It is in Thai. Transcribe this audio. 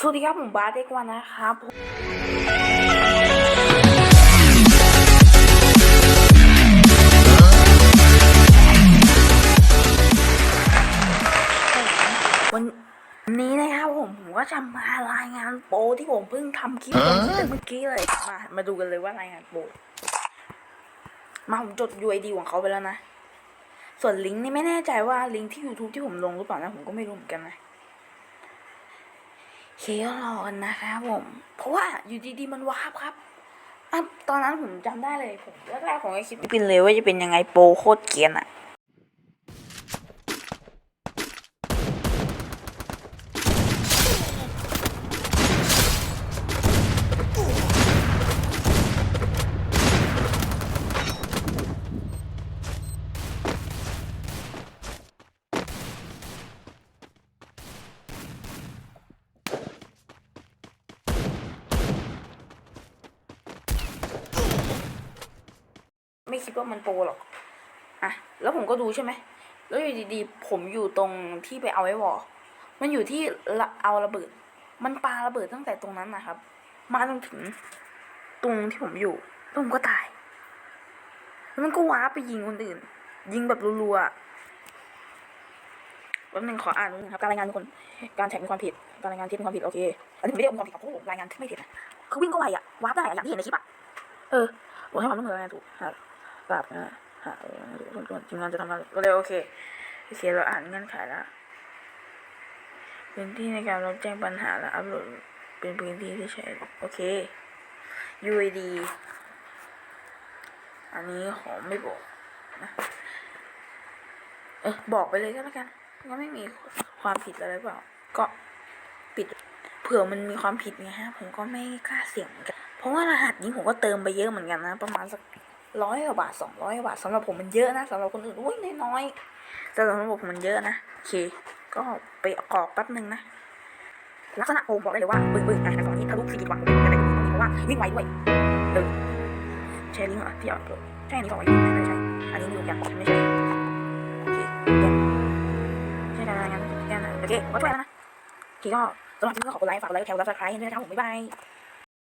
สวัสดีครับผมบาสเด็กวันนะครับวันนี้นะครับผมผมก็จะมารายงานโปรที่ผมเพิ่งทำคลิปลงไปเมื่อกี้เลยมามาดูกันเลยว่ารายงานโปรมาผมจด UID ของเขาไปแล้วนะ ส่วนลิงก์นี่ไม่แน่ใจว่าลิงก์ที่ YouTube ที่ผมลงหรือเปล่านะผมก็ไม่รู้เหมือนกันนะ เคก็รอกันนะคะผมเพราะว่าอยู่ดีๆมันวาบครับอะตอนนั้นผมจำได้เลยผมแรกๆผมก็คิดไม่เป็นเลยว่าจะเป็นยังไงโปโคตรเกียนอะ คิดว่ามันโปรหรอกอะแล้วผมก็ดูใช่ไหมแล้วอยู่ดีๆ ผมอยู่ตรงที่ไปเอาไว้วอมันอยู่ที่ละเอาระเบิด มันปาระเบิดตั้งแต่ตรงนั้นนะครับ มาจนถึงตรงที่ผมอยู่แล้วผมก็ตาย แล้วมันก็ว้าไปยิงคนอื่น ยิงแบบรัวๆแป๊บนึงขออ่านนึงครับ การรายงานทุกคน การแท็กมีความผิด การรายงานที่มีความผิดโอเค อันนี้ผมไม่ได้เอาความผิดครับเพราะผมรายงานที่ไม่ผิดนะเขาวิ่งก็ไวอะว้าได้อะอย่างที่เห็นในคลิปอะเออผมให้ความร่วมมือรายงานถูกครับ กราบนะฮะส่วนทีมงานจะทำงานก็เลยโอเคโอเคเราอ่านเงื่อนไขแล้วพื้นที่ในการรับแจ้งปัญหาและอัปโหลดเป็นพื้นที่ที่ใช้โอเค UID อันนี้ขอไม่บอกนะเออบอกไปเลยก็แล้วกันก็ไม่มีความผิดอะไรเปล่า ก็ปิด เผื่อมันมีความผิดไงฮะ ผมก็ไม่กล้าเสี่ยงเหมือนกัน เพราะว่ารหัสนี้ผมก็เติมไปเยอะเหมือนกันนะ ประมาณสัก ร้อยกว่าบาทสองร้อยบาทสำหรับผมมันเยอะนะสำหรับคนอื่นอุ้ยน้อยๆแต่สำหรับผมมันเยอะนะโอเค ก็ไปกรอกแป๊บนึงนะลักษณะโอมบอกได้เลยว่าบึ้งบึ้งอะตอนนี้ทะลุสี่กิโลวัตต์ผมไม่ได้ดูตรงนี้เพราะว่าวิ่งไวด้วยเออแชร์ลิงก์เหรอที่เอาใช่อันนี้บอกไว้ไม่ใช่อันนี้มีอย่างบอกไม่ใช่โอเคใช่การรายงานแค่นั้นโอเคก็ช่วยแล้วนะโอเคก็สำหรับที่ก็ขอบคุณไลค์ฝากกดไลค์แชร์และซับสไครต์ด้วยนะครับผมบ๊ายบาย